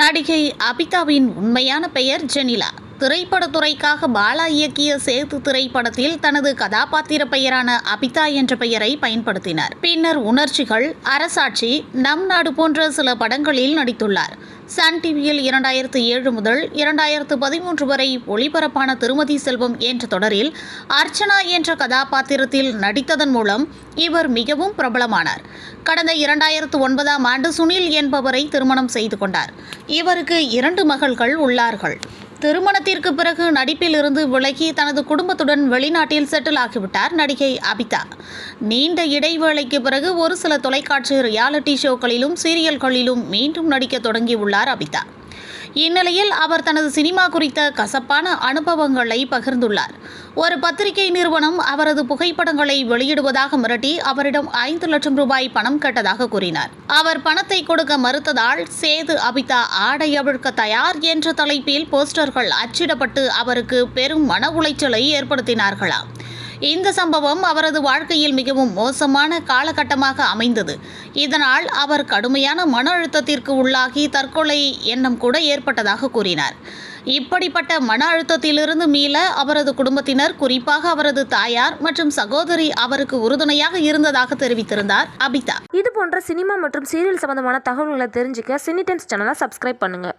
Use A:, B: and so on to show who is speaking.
A: நடிகை அபிதாவின் உண்மையான பெயர் ஜெனிலா. திரைப்படத்துறைக்காக பாலா இயக்கிய சேத்து திரைப்படத்தில் தனது கதாபாத்திர பெயரான அபிதா என்ற பெயரை பயன்படுத்தினார். பின்னர் உணர்ச்சிகள் அரசாட்சி நம் நாடு போன்ற சில படங்களில் நடித்துள்ளார். சன் டிவியில் இரண்டாயிரத்து ஏழு முதல் இரண்டாயிரத்து பதிமூன்று வரை ஒளிபரப்பான திருமதி செல்வம் என்ற தொடரில் அர்ச்சனா என்ற கதாபாத்திரத்தில் நடித்ததன் மூலம் இவர் மிகவும் பிரபலமானார். கடந்த இரண்டாயிரத்து ஒன்பதாம் ஆண்டு சுனில் என்பவரை திருமணம் செய்து கொண்டார். இவருக்கு இரண்டு மகள்கள் உள்ளார்கள். திருமணத்திற்கு பிறகு நடிப்பில் இருந்து விலகி தனது குடும்பத்துடன் வெளிநாட்டில் செட்டில் ஆகிவிட்டார் நடிகை அபிதா. நீண்ட இடைவேளைக்கு பிறகு ஒரு சில தொலைக்காட்சி ரியாலிட்டி ஷோக்களிலும் சீரியல்களிலும் மீண்டும் நடிக்க தொடங்கியுள்ளார் அபிதா. இந்நிலையில் அவர் தனது சினிமா குறித்த கசப்பான அனுபவங்களை பகிர்ந்துள்ளார். ஒரு பத்திரிகை நிறுவனம் அவரது புகைப்படங்களை வெளியிடுவதாக மிரட்டி அவரிடம் ஐந்து லட்சம் ரூபாய் பணம் கேட்டதாக கூறினார். அவர் பணத்தை கொடுக்க மறுத்ததால் சேது அபிதா ஆடை அவிழ்க்க தயார் என்ற தலைப்பில் போஸ்டர்கள் அச்சிடப்பட்டு அவருக்கு பெரும் மன உளைச்சலை ஏற்படுத்தினார்களாம். இந்த சம்பவம் அவரது வாழ்க்கையில் மிகவும் மோசமான காலகட்டமாக அமைந்தது. இதனால் அவர் கடுமையான மன அழுத்தத்திற்கு உள்ளாகி தற்கொலை எண்ணம் கூட ஏற்பட்டதாக கூறினார். இப்படிப்பட்ட மன அழுத்தத்திலிருந்து மீள அவரது குடும்பத்தினர் குறிப்பாக அவரது தாயார் மற்றும் சகோதரி அவருக்கு உறுதுணையாக இருந்ததாக தெரிவித்திருந்தார் அபிதா.
B: இது போன்ற சினிமா மற்றும் சீரியல் சம்பந்தமான தகவல்களை தெரிஞ்சுக்க சினிடென்ஸ் சேனலை சப்ஸ்கிரைப் பண்ணுங்கள்